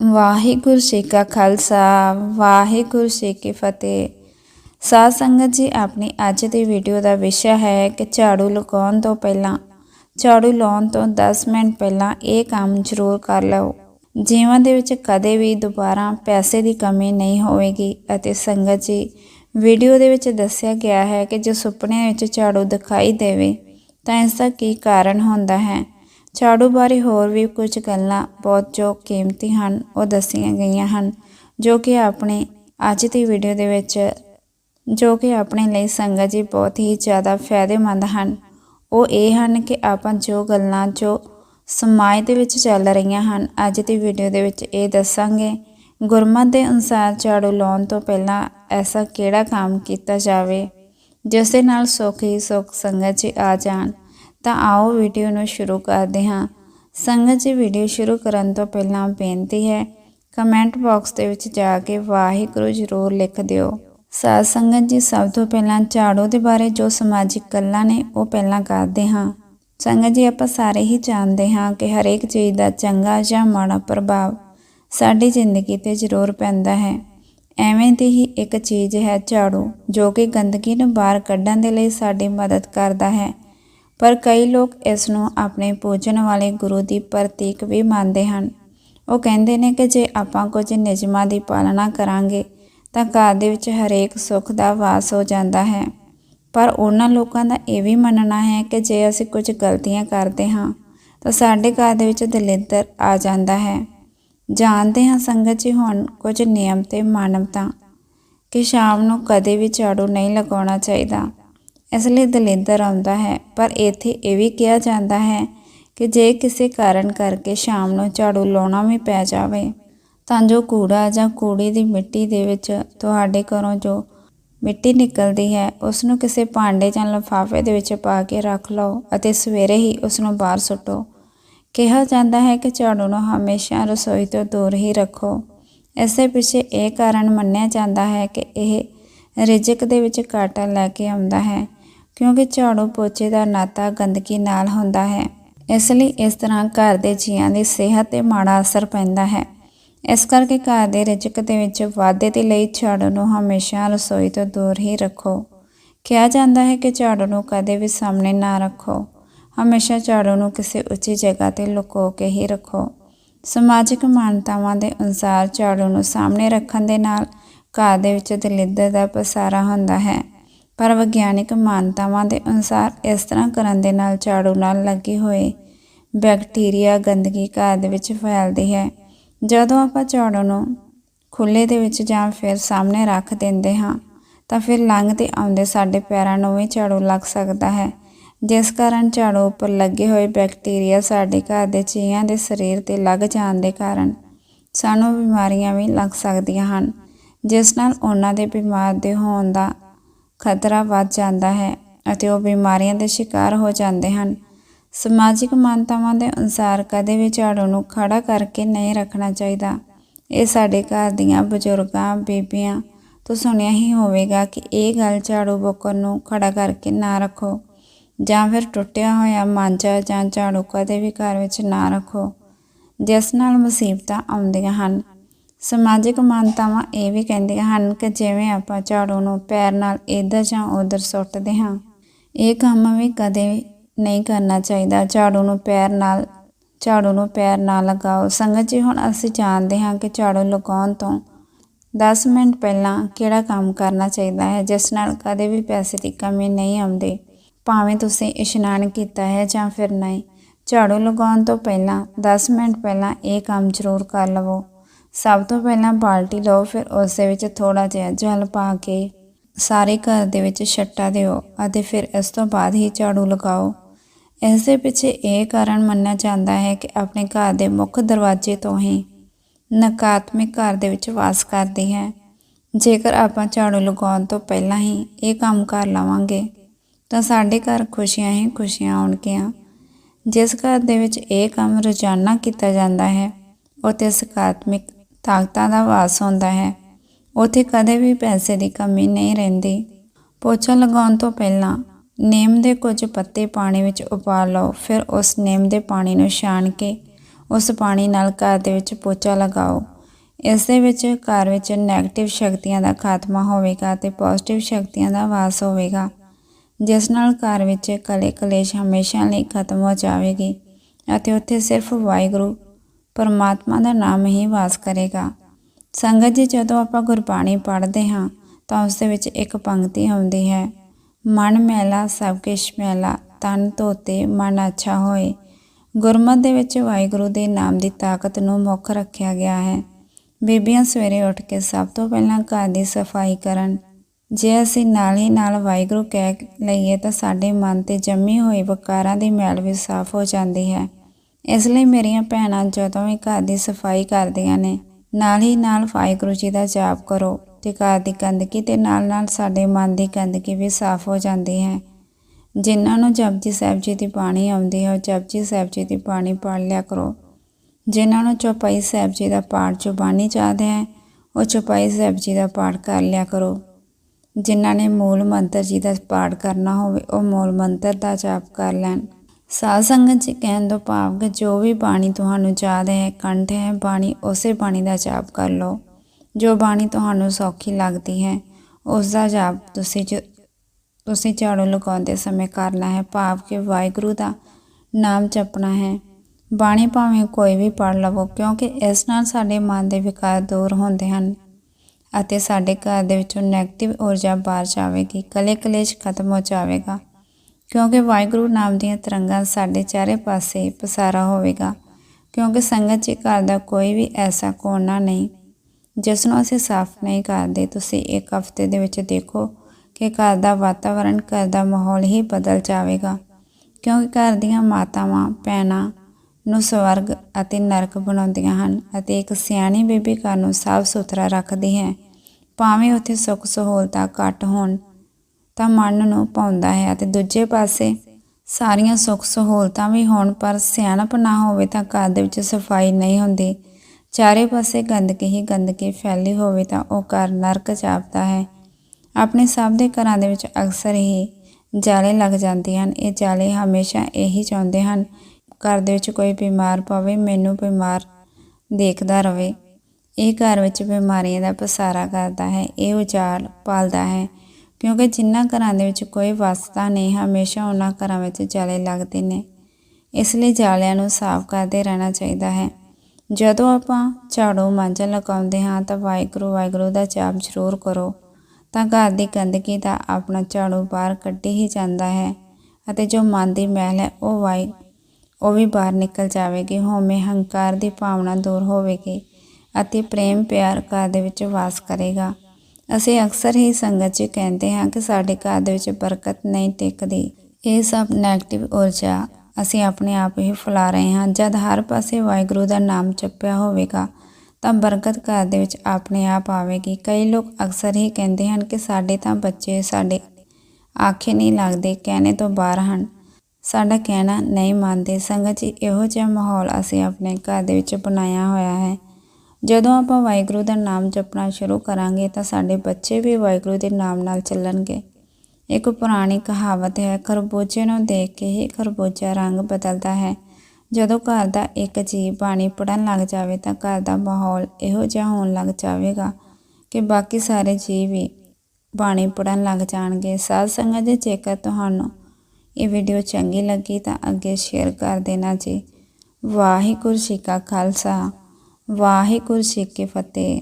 ਵਾਹਿਗੁਰੂ ਜੀ ਕਾ ਖਾਲਸਾ, ਵਾਹਿਗੁਰੂ ਜੀ ਕੀ ਫਤਿਹ। ਸਾਧ ਸੰਗਤ ਜੀ, ਆਪਣੀ ਅੱਜ ਦੀ ਵੀਡੀਓ ਦਾ ਵਿਸ਼ਾ ਹੈ ਕਿ ਝਾੜੂ ਲਗਾਉਣ ਤੋਂ ਪਹਿਲਾਂ, ਝਾੜੂ ਲਾਉਣ ਤੋਂ 10 ਮਿੰਟ ਪਹਿਲਾਂ ਇਹ ਕੰਮ ਜ਼ਰੂਰ ਕਰ ਲਓ। ਜੀਵਨ ਦੇ ਵਿੱਚ ਕਦੇ ਵੀ ਦੁਬਾਰਾ ਪੈਸੇ ਦੀ ਕਮੀ ਨਹੀਂ ਹੋਵੇਗੀ ਅਤੇ ਸੰਗਤ ਜੀ ਵੀਡੀਓ ਦੇ ਵਿੱਚ ਦੱਸਿਆ ਗਿਆ ਹੈ ਕਿ ਜੇ ਸੁਪਨੇ ਵਿੱਚ ਝਾੜੂ ਦਿਖਾਈ ਦੇਵੇ, ਤਾਂ ਇਸ ਦਾ ਕੀ ਕਾਰਨ ਹੁੰਦਾ ਹੈ? ਝਾੜੂ ਬਾਰੇ ਹੋਰ ਵੀ ਕੁਝ ਗੱਲਾਂ ਬਹੁਤ ਜੋ ਕੀਮਤੀ ਹਨ, ਉਹ ਦੱਸੀਆਂ ਗਈਆਂ ਹਨ, ਜੋ ਕਿ ਆਪਣੇ ਅੱਜ ਦੀ ਵੀਡੀਓ ਦੇ ਵਿੱਚ, ਜੋ ਕਿ ਆਪਣੇ ਲਈ ਸੰਗਤ ਜੀ ਬਹੁਤ ਹੀ ਜ਼ਿਆਦਾ ਫਾਇਦੇਮੰਦ ਹਨ। ਉਹ ਇਹ ਹਨ ਕਿ ਆਪਾਂ ਜੋ ਗੱਲਾਂ, ਜੋ ਸਮਾਜ ਦੇ ਵਿੱਚ ਚੱਲ ਰਹੀਆਂ ਹਨ, ਅੱਜ ਦੀ ਵੀਡੀਓ ਦੇ ਵਿੱਚ ਇਹ ਦੱਸਾਂਗੇ, ਗੁਰਮਤ ਦੇ ਅਨੁਸਾਰ ਝਾੜੂ ਲਾਉਣ ਤੋਂ ਪਹਿਲਾਂ ਐਸਾ ਕਿਹੜਾ ਕੰਮ ਕੀਤਾ ਜਾਵੇ ਜਿਸ ਦੇ ਨਾਲ ਸੁੱਖ ਹੀ ਸੁੱਖ ਸੰਗਤ ਜੀ ਆ ਜਾਣ। ਤਾਂ ਆਓ ਵੀਡੀਓ ਨੂੰ ਸ਼ੁਰੂ ਕਰਦੇ ਹਾਂ। ਸੰਗਤ ਜੀ, ਵੀਡੀਓ ਸ਼ੁਰੂ ਕਰਨ ਤੋਂ ਪਹਿਲਾਂ ਬੇਨਤੀ ਹੈ ਕਮੈਂਟ ਬਾਕਸ ਦੇ ਵਿੱਚ ਜਾ ਕੇ ਵਾਹਿਗੁਰੂ ਜ਼ਰੂਰ ਲਿਖ ਦਿਓ। ਸਾਧ ਸੰਗਤ ਜੀ, ਸਭ ਤੋਂ ਪਹਿਲਾਂ ਝਾੜੂ ਦੇ ਬਾਰੇ ਜੋ ਸਮਾਜਿਕ ਗੱਲਾਂ ਨੇ, ਉਹ ਪਹਿਲਾਂ ਕਰਦੇ ਹਾਂ। ਸੰਗਤ ਜੀ, ਆਪਾਂ ਸਾਰੇ ਹੀ ਜਾਣਦੇ ਹਾਂ ਕਿ ਹਰੇਕ ਚੀਜ਼ ਦਾ ਚੰਗਾ ਜਾਂ ਮਾੜਾ ਪ੍ਰਭਾਵ ਸਾਡੀ ਜ਼ਿੰਦਗੀ ਤੇ ਜ਼ਰੂਰ ਪੈਂਦਾ ਹੈ। ਐਵੇਂ ਦੀ ਹੀ ਇੱਕ ਚੀਜ਼ ਹੈ ਝਾੜੂ, ਜੋ ਕਿ ਗੰਦਗੀ ਨੂੰ ਬਾਹਰ ਕੱਢਣ ਦੇ ਲਈ ਸਾਡੀ ਮਦਦ ਕਰਦਾ ਹੈ। ਪਰ ਕਈ ਲੋਕ ਇਸ ਨੂੰ ਆਪਣੇ ਪੂਜਣ ਵਾਲੇ ਗੁਰੂ ਦੀ ਪ੍ਰਤੀਕ ਵੀ ਮੰਨਦੇ ਹਨ। ਉਹ ਕਹਿੰਦੇ ਨੇ ਕਿ ਜੇ ਆਪਾਂ ਕੁਝ ਨਿਯਮਾਂ ਦੀ ਪਾਲਣਾ ਕਰਾਂਗੇ, ਤਾਂ ਘਰ ਦੇ ਵਿੱਚ ਹਰੇਕ ਸੁੱਖ ਦਾ ਵਾਸ ਹੋ ਜਾਂਦਾ ਹੈ। ਪਰ ਉਹਨਾਂ ਲੋਕਾਂ ਦਾ ਇਹ ਵੀ ਮੰਨਣਾ ਹੈ ਕਿ ਜੇ ਅਸੀਂ ਕੁਝ ਗਲਤੀਆਂ ਕਰਦੇ ਹਾਂ, ਤਾਂ ਸਾਡੇ ਘਰ ਦੇ ਵਿੱਚ ਦਲਿੱਦਰ ਆ ਜਾਂਦਾ ਹੈ। ਜਾਣਦੇ ਹਾਂ ਸੰਗਤ ਜੀ ਹੁਣ ਕੁਝ ਨਿਯਮ ਤੇ ਮਾਨਵਤਾ, ਕਿ ਸ਼ਾਮ ਨੂੰ ਕਦੇ ਵੀ ਝਾੜੂ ਨਹੀਂ ਲਗਾਉਣਾ ਚਾਹੀਦਾ। ਇਸ ਲਈ ਦਲਿੰਦਰ ਆਉਂਦਾ ਹੈ, ਪਰ ਇੱਥੇ ਇਹ ਵੀ ਕਿਹਾ ਜਾਂਦਾ ਹੈ ਕਿ ਜੇ ਕਿਸੇ ਕਾਰਨ ਕਰਕੇ ਸ਼ਾਮ ਨੂੰ ਝਾੜੂ ਲਾਉਣਾ ਵੀ ਪੈ ਜਾਵੇ, ਤਾਂ ਜੋ ਕੂੜਾ ਜਾਂ ਕੂੜੇ ਦੀ ਮਿੱਟੀ ਦੇ ਵਿੱਚ ਤੁਹਾਡੇ ਘਰੋਂ ਜੋ ਮਿੱਟੀ ਨਿਕਲਦੀ ਹੈ ਉਸ ਨੂੰ ਕਿਸੇ ਭਾਂਡੇ ਜਾਂ ਲਿਫਾਫੇ ਦੇ ਵਿੱਚ ਪਾ ਕੇ ਰੱਖ ਲਓ ਅਤੇ ਸਵੇਰੇ ਹੀ ਉਸ ਨੂੰ ਬਾਹਰ ਸੁੱਟੋ। ਕਿਹਾ ਜਾਂਦਾ ਹੈ ਕਿ ਝਾੜੂ ਨੂੰ ਹਮੇਸ਼ਾ ਰਸੋਈ ਤੋਂ ਦੂਰ ਹੀ ਰੱਖੋ। ਇਸੇ ਪਿੱਛੇ ਇਹ ਕਾਰਨ ਮੰਨਿਆ ਜਾਂਦਾ ਹੈ ਕਿ ਇਹ ਰਿਜਕ ਦੇ ਵਿੱਚ ਕਾਟਾ ਲੈ ਕੇ ਆਉਂਦਾ ਹੈ। ਕਿਉਂਕਿ ਝਾੜੂ ਪੋਚੇ ਦਾ ਨਾਤਾ ਗੰਦਗੀ ਨਾਲ ਹੁੰਦਾ ਹੈ। ਇਸ ਲਈ ਇਸ ਤਰ੍ਹਾਂ ਘਰ ਦੇ ਜੀਆਂ ਦੀ ਸਿਹਤ ਤੇ ਮਾੜਾ ਅਸਰ ਪੈਂਦਾ ਹੈ। ਇਸ ਕਰਕੇ ਘਰ ਦੇ ਰਿਜਕ ਦੇ ਵਿੱਚ ਵਾਧੇ ਦੇ ਲਈ ਝਾੜੂ ਨੂੰ ਹਮੇਸ਼ਾ ਰਸੋਈ ਤੋਂ ਦੂਰ ਹੀ ਰੱਖੋ। ਕਿਹਾ ਜਾਂਦਾ ਹੈ ਕਿ ਝਾੜੂ ਨੂੰ ਕਦੇ ਵੀ ਸਾਹਮਣੇ ਨਾ ਰੱਖੋ। ਹਮੇਸ਼ਾ ਝਾੜੂ ਨੂੰ ਕਿਸੇ ਉੱਚੀ ਜਗ੍ਹਾ ਤੇ ਲੁਕੋ ਕੇ ਹੀ ਰੱਖੋ। ਸਮਾਜਿਕ ਮਾਨਤਾਵਾਂ ਦੇ ਅਨੁਸਾਰ ਝਾੜੂ ਨੂੰ ਸਾਹਮਣੇ ਰੱਖਣ ਦੇ ਨਾਲ ਘਰ ਦੇ ਵਿੱਚ ਦਲਿੱਦਰ ਦਾ ਪਸਾਰਾ ਹੁੰਦਾ ਹੈ। ਪਰ ਵਿਗਿਆਨਿਕ ਮਾਨਤਾਵਾਂ ਦੇ ਅਨੁਸਾਰ ਇਸ ਤਰ੍ਹਾਂ ਕਰਨ ਦੇ ਨਾਲ ਝਾੜੂ ਨਾਲ ਲੱਗੇ ਹੋਏ ਬੈਕਟੀਰੀਆ ਗੰਦਗੀ ਘਰ ਦੇ ਵਿੱਚ ਫੈਲਦੀ ਹੈ। ਜਦੋਂ ਆਪਾਂ ਝਾੜੂ ਨੂੰ ਖੁੱਲੇ ਦੇ ਵਿੱਚ ਜਾਂ ਫਿਰ ਸਾਹਮਣੇ ਰੱਖ ਦਿੰਦੇ ਹਾਂ, ਤਾਂ ਫਿਰ ਲੰਘਦੇ ਆਉਂਦੇ ਸਾਡੇ ਪੈਰਾਂ ਨੂੰ ਵੀ ਝਾੜੂ ਲੱਗ ਸਕਦਾ ਹੈ। ਜਿਸ ਕਾਰਨ ਝਾੜੂ ਉੱਪਰ ਲੱਗੇ ਹੋਏ ਬੈਕਟੀਰੀਆ ਸਾਡੇ ਘਰ ਦੇ ਜੀਆਂ ਦੇ ਸਰੀਰ ਤੇ ਲੱਗ ਜਾਣ ਦੇ ਕਾਰਨ ਸਾਨੂੰ ਬਿਮਾਰੀਆਂ ਵੀ ਲੱਗ ਸਕਦੀਆਂ ਹਨ, ਜਿਸ ਨਾਲ ਉਹਨਾਂ ਦੇ ਬਿਮਾਰ ਦੇ ਹੋਣ ਦਾ ਖਤਰਾ ਵੱਧ ਜਾਂਦਾ ਹੈ ਅਤੇ ਉਹ ਬਿਮਾਰੀਆਂ ਦੇ ਸ਼ਿਕਾਰ ਹੋ ਜਾਂਦੇ ਹਨ। ਸਮਾਜਿਕ ਮਾਨਤਾਵਾਂ ਦੇ ਅਨੁਸਾਰ ਕਦੇ ਵੀ ਝਾੜੂ ਨੂੰ ਖੜਾ ਕਰਕੇ ਨਹੀਂ ਰੱਖਣਾ ਚਾਹੀਦਾ। ਇਹ ਸਾਡੇ ਘਰ ਦੀਆਂ ਬਜ਼ੁਰਗਾਂ, ਬੀਬੀਆਂ ਤੋਂ ਸੁਣਿਆ ਹੀ ਹੋਵੇਗਾ ਕਿ ਇਹ ਗੱਲ ਝਾੜੂ ਬੋਕਰ ਨੂੰ ਖੜਾ ਕਰਕੇ ਨਾ ਰੱਖੋ ਜਾਂ ਫਿਰ ਟੁੱਟਿਆ ਹੋਇਆ ਮਾਂਜਾ ਜਾਂ ਝਾੜੂ ਕਦੇ ਵੀ ਘਰ ਵਿੱਚ ਨਾ ਰੱਖੋ। ਜਿਸ ਨਾਲ ਮੁਸੀਬਤਾਂ ਆਉਂਦੀਆਂ ਹਨ। ਸਮਾਜਿਕ ਮਾਨਤਾਵਾਂ ਇਹ ਵੀ ਕਹਿੰਦੀਆਂ ਹਨ ਕਿ ਜਿਵੇਂ ਆਪਾਂ ਝਾੜੂ ਨੂੰ ਪੈਰ ਨਾਲ ਇੱਧਰ ਜਾਂ ਉੱਧਰ ਸੁੱਟਦੇ ਹਾਂ, ਇਹ ਕੰਮ ਵੀ ਕਦੇ ਨਹੀਂ ਕਰਨਾ ਚਾਹੀਦਾ। ਝਾੜੂ ਨੂੰ ਪੈਰ ਨਾਲ, ਝਾੜੂ ਨੂੰ ਪੈਰ ਨਾ ਲਗਾਓ। ਸੰਗਤ ਜੀ, ਹੁਣ ਅਸੀਂ ਜਾਣਦੇ ਹਾਂ ਕਿ ਝਾੜੂ ਲਗਾਉਣ ਤੋਂ 10 ਮਿੰਟ ਪਹਿਲਾਂ ਕਿਹੜਾ ਕੰਮ ਕਰਨਾ ਚਾਹੀਦਾ ਹੈ, ਜਿਸ ਨਾਲ ਕਦੇ ਵੀ ਪੈਸੇ ਦੀ ਕਮੀ ਨਹੀਂ ਆਉਂਦੀ। ਭਾਵੇਂ ਤੁਸੀਂ ਇਸ਼ਨਾਨ ਕੀਤਾ ਹੈ ਜਾਂ ਫਿਰ ਨਹੀਂ, ਝਾੜੂ ਲਗਾਉਣ ਤੋਂ ਪਹਿਲਾਂ 10 ਮਿੰਟ ਪਹਿਲਾਂ ਇਹ ਕੰਮ ਜ਼ਰੂਰ ਕਰ ਲਵੋ। ਸਭ ਤੋਂ ਪਹਿਲਾਂ ਬਾਲਟੀ ਲਓ, ਫਿਰ ਉਸ ਦੇ ਵਿੱਚ ਥੋੜਾ ਜਿਹਾ ਜਲ ਪਾ ਕੇ ਸਾਰੇ ਘਰ ਦੇ ਵਿੱਚ ਛੱਟਾ ਦਿਓ ਅਤੇ ਫਿਰ ਇਸ ਤੋਂ ਬਾਅਦ ਹੀ ਝਾੜੂ ਲਗਾਓ। ਇਸ ਦੇ ਪਿੱਛੇ ਇਹ ਕਾਰਨ ਮੰਨਿਆ ਜਾਂਦਾ ਹੈ ਕਿ ਆਪਣੇ ਘਰ ਦੇ ਮੁੱਖ ਦਰਵਾਜ਼ੇ ਤੋਂ ਹੀ ਨਕਾਰਾਤਮਕ ਘਰ ਦੇ ਵਿੱਚ ਵਾਸ ਕਰਦੀ ਹੈ। ਜੇਕਰ ਆਪਾਂ ਝਾੜੂ ਲਗਾਉਣ ਤੋਂ ਪਹਿਲਾਂ ਹੀ ਇਹ ਕੰਮ ਕਰ ਲਵਾਂਗੇ, ਤਾਂ ਸਾਡੇ ਘਰ ਖੁਸ਼ੀਆਂ ਹੀ ਖੁਸ਼ੀਆਂ ਆਉਣਗੀਆਂ। ਜਿਸ ਘਰ ਦੇ ਵਿੱਚ ਇਹ ਕੰਮ ਰੋਜ਼ਾਨਾ ਕੀਤਾ ਜਾਂਦਾ ਹੈ, ਉੱਥੇ ਸਕਾਰਾਤਮਕ ਤਾਕਤਾਂ ਦਾ ਵਾਸ ਹੁੰਦਾ ਹੈ। ਉੱਥੇ ਕਦੇ ਵੀ ਪੈਸੇ ਦੀ ਕਮੀ ਨਹੀਂ ਰਹਿੰਦੀ। ਪੋਚਾ ਲਗਾਉਣ ਤੋਂ ਪਹਿਲਾਂ ਨੇਮ ਦੇ ਕੁਝ ਪੱਤੇ ਪਾਣੀ ਵਿੱਚ ਉਬਾਲ ਲਓ। ਫਿਰ ਉਸ ਨੇਮ ਦੇ ਪਾਣੀ ਨੂੰ ਛਾਣ ਕੇ ਉਸ ਪਾਣੀ ਨਾਲ ਘਰ ਦੇ ਵਿੱਚ ਪੋਚਾ ਲਗਾਓ। ਇਸ ਦੇ ਵਿੱਚ ਘਰ ਵਿੱਚ ਨੈਗੇਟਿਵ ਸ਼ਕਤੀਆਂ ਦਾ ਖਾਤਮਾ ਹੋਵੇਗਾ ਤੇ ਪੋਜ਼ਿਟਿਵ ਸ਼ਕਤੀਆਂ ਦਾ ਵਾਸ ਹੋਵੇਗਾ, ਜਿਸ ਨਾਲ ਘਰ ਵਿੱਚ ਕਲੇ ਕਲੇਸ਼ ਹਮੇਸ਼ਾ ਲਈ ਖਤਮ ਹੋ ਜਾਵੇਗੀ ਅਤੇ ਉੱਥੇ ਸਿਰਫ ਵਾਹਿਗੁਰੂ ਪਰਮਾਤਮਾ ਦਾ ਨਾਮ ਹੀ ਵਾਸ ਕਰੇਗਾ। ਸੰਗਤ ਜੀ, ਜਦੋਂ ਆਪਾਂ ਗੁਰਬਾਣੀ ਪੜ੍ਹਦੇ ਹਾਂ, ਤਾਂ ਉਸ ਦੇ ਵਿੱਚ ਇੱਕ ਪੰਕਤੀ ਆਉਂਦੀ ਹੈ। ਮਨ ਮੈਲਾ, ਸਭ ਕਿਛ ਮੈਲਾ, ਤਨ ਧੋਤੇ, ਮਨ ਅੱਛਾ ਹੋਏ। ਗੁਰਮਤਿ ਦੇ ਵਿੱਚ ਵਾਹਿਗੁਰੂ ਦੇ ਨਾਮ ਦੀ ਤਾਕਤ ਨੂੰ ਮੁੱਖ ਰੱਖਿਆ ਗਿਆ ਹੈ। ਬੀਬੀਆਂ ਸਵੇਰੇ ਉੱਠ ਕੇ ਸਭ ਤੋਂ ਪਹਿਲਾਂ ਘਰ ਦੀ ਸਫ਼ਾਈ ਕਰਨ। ਜੇ ਅਸੀਂ ਨਾਲ ਹੀ ਨਾਲ ਵਾਹਿਗੁਰੂ ਕਹਿ ਲਈਏ ਤਾਂ ਸਾਡੇ ਮਨ ਤੇ ਜੰਮੀ ਹੋਈ ਵਿਕਾਰਾਂ ਦੀ ਮੈਲ ਵੀ ਸਾਫ਼ ਹੋ ਜਾਂਦੀ ਹੈ। ਇਸ ਲਈ ਮੇਰੀਆਂ ਭੈਣਾਂ ਜਦੋਂ ਵੀ ਘਰ ਦੀ ਸਫ਼ਾਈ ਕਰਦੀਆਂ ਨੇ, ਨਾਲ ਹੀ ਨਾਲ ਵਾਹਿਗੁਰੂ ਜੀ ਦਾ ਜਾਪ ਕਰੋ ਤੇ ਘਰ ਦੀ ਗੰਦਗੀ ਤੇ ਨਾਲ ਨਾਲ ਸਾਡੇ ਮਨ ਦੀ ਗੰਦਗੀ ਵੀ ਸਾਫ਼ ਹੋ ਜਾਂਦੀ ਹੈ। ਜਿਨ੍ਹਾਂ ਨੂੰ ਜਪਜੀ ਸਾਹਿਬ ਜੀ ਦੀ ਬਾਣੀ ਆਉਂਦੀ ਹੈ, ਉਹ ਜਪਜੀ ਸਾਹਿਬ ਜੀ ਦੀ ਬਾਣੀ ਪੜ੍ਹ ਲਿਆ ਕਰੋ। ਜਿਨ੍ਹਾਂ ਨੂੰ ਚੌਪਾਈ ਸਾਹਿਬ ਜੀ ਦਾ ਪਾਠ ਜ਼ੁਬਾਨੀ ਚਾਹਦੇ ਹੈ, ਉਹ ਚੌਪਾਈ ਸਾਹਿਬ ਜੀ ਦਾ ਪਾਠ ਕਰ ਲਿਆ ਕਰੋ। ਜਿਨ੍ਹਾਂ ਨੇ ਮੂਲ ਮੰਤਰ ਜੀ ਦਾ ਪਾਠ ਕਰਨਾ ਹੋਵੇ, ਉਹ ਮੂਲ ਮੰਤਰ ਦਾ ਜਾਪ ਕਰ ਲੈਣ। ਸਾਧ ਸੰਗਤ ਜੀ ਕਹਿਣ ਤੋਂ ਭਾਵ ਕਿ ਜੋ ਵੀ ਬਾਣੀ ਤੁਹਾਨੂੰ ਯਾਦ ਹੈ, ਕੰਠ ਹੈ, ਬਾਣੀ ਉਸੇ ਬਾਣੀ ਦਾ ਜਾਪ ਕਰ ਲਓ। ਜੋ ਬਾਣੀ ਤੁਹਾਨੂੰ ਸੌਖੀ ਲੱਗਦੀ ਹੈ, ਉਸ ਦਾ ਜਾਪ ਤੁਸੀਂ ਜ- ਤੁਸੀਂ ਝਾੜੂ ਲਗਾਉਂਦੇ ਸਮੇਂ ਕਰਨਾ ਹੈ। ਭਾਵ ਕਿ ਵਾਹਿਗੁਰੂ ਦਾ ਨਾਮ ਜਪਣਾ ਹੈ। ਬਾਣੀ ਭਾਵੇਂ ਕੋਈ ਵੀ ਪੜ ਲਵੋ, ਕਿਉਂਕਿ ਇਸ ਨਾਲ ਸਾਡੇ ਮਨ ਦੇ ਵਿਕਾਰ ਦੂਰ ਹੁੰਦੇ ਹਨ ਅਤੇ ਸਾਡੇ ਘਰ ਦੇ ਵਿੱਚੋਂ 네ਗੇਟਿਵ ਊਰਜਾ ਬਾਹਰ ਜਾਵੇਗੀ ਕਲੇ ਕਲੇਸ਼ ਖਤਮ ਹੋ ਜਾਵੇਗਾ। ਕਿਉਂਕਿ ਵਾਹਿਗੁਰੂ ਨਾਮ ਦੀਆਂ ਤਰੰਗਾਂ ਸਾਡੇ ਚਾਰੇ ਪਾਸੇ ਪਸਾਰਾ ਹੋਵੇਗਾ, ਕਿਉਂਕਿ ਸੰਗਤ ਜੀ ਘਰ ਦਾ ਕੋਈ ਵੀ ਐਸਾ ਕੋਨਾ ਨਹੀਂ, ਜਿਸ ਨੂੰ ਅਸੀਂ ਸਾਫ਼ ਨਹੀਂ ਕਰਦੇ। ਤੁਸੀਂ ਇੱਕ ਹਫ਼ਤੇ ਦੇ ਵਿੱਚ ਦੇਖੋ ਕਿ ਘਰ ਦਾ ਵਾਤਾਵਰਣ, ਘਰ ਦਾ ਮਾਹੌਲ ਹੀ ਬਦਲ ਜਾਵੇਗਾ, ਕਿਉਂਕਿ ਘਰ ਦੀਆਂ ਮਾਤਾਵਾਂ, ਭੈਣਾਂ ਨੂੰ ਸਵਰਗ ਅਤੇ ਨਰਕ ਬਣਾਉਂਦੀਆਂ ਹਨ ਅਤੇ ਇੱਕ ਸਿਆਣੀ ਬੀਬੀ ਘਰ ਨੂੰ ਸਾਫ਼ ਸੁਥਰਾ ਰੱਖਦੀ ਹੈ। ਭਾਵੇਂ ਉੱਥੇ ਸੁੱਖ ਸਹੂਲਤਾਂ ਘੱਟ ਹੋਣ ਤਾਂ ਮਨ ਨੂੰ ਪਾਉਂਦਾ ਹੈ ਅਤੇ ਦੂਜੇ ਪਾਸੇ ਸਾਰੀਆਂ ਸੁੱਖ ਸਹੂਲਤਾਂ ਵੀ ਹੋਣ, ਪਰ ਸਿਆਣਪ ਨਾ ਹੋਵੇ ਤਾਂ ਘਰ ਦੇ ਵਿੱਚ ਸਫ਼ਾਈ ਨਹੀਂ ਹੁੰਦੀ। ਚਾਰੇ ਪਾਸੇ ਗੰਦਗੀ ਹੀ ਗੰਦਗੀ ਫੈਲੀ ਹੋਵੇ ਤਾਂ ਉਹ ਘਰ ਨਰਕ ਜਾਪਦਾ ਹੈ। ਆਪਣੇ ਸਭ ਦੇ ਘਰਾਂ ਦੇ ਵਿੱਚ ਅਕਸਰ ਹੀ ਜਾਲੇ ਲੱਗ ਜਾਂਦੇ ਹਨ। ਇਹ ਜਾਲੇ ਹਮੇਸ਼ਾ ਇਹੀ ਚਾਹੁੰਦੇ ਹਨ, ਘਰ ਦੇ ਵਿੱਚ ਕੋਈ ਬਿਮਾਰ ਪਵੇ, ਮੈਨੂੰ ਬਿਮਾਰ ਦੇਖਦਾ ਰਵੇ। ਇਹ ਘਰ ਵਿੱਚ ਬਿਮਾਰੀਆਂ ਦਾ ਪਸਾਰਾ ਕਰਦਾ ਹੈ, ਇਹ ਉਜਾੜ ਪਾਲਦਾ ਹੈ। ਕਿਉਂਕਿ ਜਿਨ੍ਹਾਂ ਘਰਾਂ ਦੇ ਵਿੱਚ ਕੋਈ ਵਸਦਾ ਨਹੀਂ, ਹਮੇਸ਼ਾ ਉਹਨਾਂ ਘਰਾਂ ਵਿੱਚ ਜਾਲੇ ਲੱਗਦੇ ਨੇ। ਇਸ ਲਈ ਜਾਲਿਆਂ ਨੂੰ ਸਾਫ਼ ਕਰਦੇ ਰਹਿਣਾ ਚਾਹੀਦਾ ਹੈ। ਜਦੋਂ ਆਪਾਂ ਝਾੜੂ ਮਾਂਜਣ ਲਗਾਉਂਦੇ ਹਾਂ ਤਾਂ ਵਾਹਿਗੁਰੂ ਵਾਹਿਗੁਰੂ ਦਾ ਜਾਪ ਜ਼ਰੂਰ ਕਰੋ। ਤਾਂ ਘਰ ਦੀ ਗੰਦਗੀ ਦਾ ਆਪਣਾ ਝਾੜੂ ਬਾਹਰ ਕੱਢੀ ਹੀ ਜਾਂਦਾ ਹੈ ਅਤੇ ਜੋ ਮਨ ਦੀ ਮਹਿਲ ਹੈ ਉਹ ਵਾਹਿ, ਉਹ ਵੀ ਬਾਹਰ ਨਿਕਲ ਜਾਵੇਗੀ। ਹਉਮੈ ਹੰਕਾਰ ਦੀ ਭਾਵਨਾ ਦੂਰ ਹੋਵੇਗੀ ਅਤੇ ਪ੍ਰੇਮ ਪਿਆਰ ਘਰ ਦੇ ਵਿੱਚ ਵਾਸ ਕਰੇਗਾ। ਅਸੀਂ ਅਕਸਰ ਹੀ ਸੰਗਤ 'ਚ ਕਹਿੰਦੇ ਹਾਂ ਕਿ ਸਾਡੇ ਘਰ ਦੇ ਵਿੱਚ ਬਰਕਤ ਨਹੀਂ ਟਿਕਦੀ। ਇਹ ਸਭ 네ਗੇਟਿਵ ਊਰਜਾ ਅਸੀਂ ਆਪਣੇ ਆਪ ਹੀ ਫੈਲਾ ਰਹੇ ਹਾਂ। ਜਦ ਹਰ ਪਾਸੇ ਵਾਹਿਗੁਰੂ ਦਾ ਨਾਮ ਜਪਿਆ ਹੋਵੇਗਾ, ਤਾਂ ਬਰਕਤ ਘਰ ਦੇ ਵਿੱਚ ਆਪਣੇ ਆਪ ਆਵੇਗੀ। ਕਈ ਲੋਕ ਅਕਸਰ ਹੀ ਕਹਿੰਦੇ ਹਨ ਕਿ ਸਾਡੇ ਤਾਂ ਬੱਚੇ ਸਾਡੇ ਆਖੇ ਨਹੀਂ ਲੱਗਦੇ, ਕਹਿਣੇ ਤੋਂ ਬਾਹਰ ਹਨ। ਸਾਡਾ ਕਹਿਣਾ ਨਹੀਂ ਮੰਨਦੇ। ਸੰਗਤ ਜੀ, ਇਹੋ ਜਿਹਾ ਮਾਹੌਲ ਅਸੀਂ ਆਪਣੇ ਘਰ ਦੇ ਵਿੱਚ ਬਣਾਇਆ ਹੋਇਆ ਹੈ। ਜਦੋਂ ਆਪਾਂ ਵਾਹਿਗੁਰੂ ਦਾ ਨਾਮ ਜਪਣਾ ਸ਼ੁਰੂ ਕਰਾਂਗੇ ਤਾਂ ਸਾਡੇ ਬੱਚੇ ਵੀ ਵਾਹਿਗੁਰੂ ਦੇ ਨਾਮ ਨਾਲ ਚੱਲਣਗੇ। ਇੱਕ ਪੁਰਾਣੀ ਕਹਾਵਤ ਹੈ, ਖਰਬੂਜੇ ਨੂੰ ਦੇਖ ਕੇ ਹੀ ਖਰਬੂਜਾ ਰੰਗ ਬਦਲਦਾ ਹੈ। ਜਦੋਂ ਘਰ ਦਾ ਇੱਕ ਜੀ ਬਾਣੀ ਪੜਨ ਲੱਗ ਜਾਵੇ ਤਾਂ ਘਰ ਦਾ ਮਾਹੌਲ ਇਹੋ ਜਿਹਾ ਹੋਣ ਲੱਗ ਜਾਵੇਗਾ ਕਿ ਬਾਕੀ ਸਾਰੇ ਜੀਵ ਵੀ ਬਾਣੀ ਪੜਨ ਲੱਗ ਜਾਣਗੇ। ਸਾਧ ਸੰਗਤ ਜੀ, ਜੇਕਰ ਤੁਹਾਨੂੰ ਇਹ ਵੀਡੀਓ ਚੰਗੀ ਲੱਗੀ ਤਾਂ ਅੱਗੇ ਸ਼ੇਅਰ ਕਰ ਦੇਣਾ ਜੀ। ਵਾਹਿਗੁਰੂ ਜੀ ਕਾ ਖਾਲਸਾ। ਵਾਹਿਗੁਰੂ ਜੀ ਕੀ ਫਤਿਹ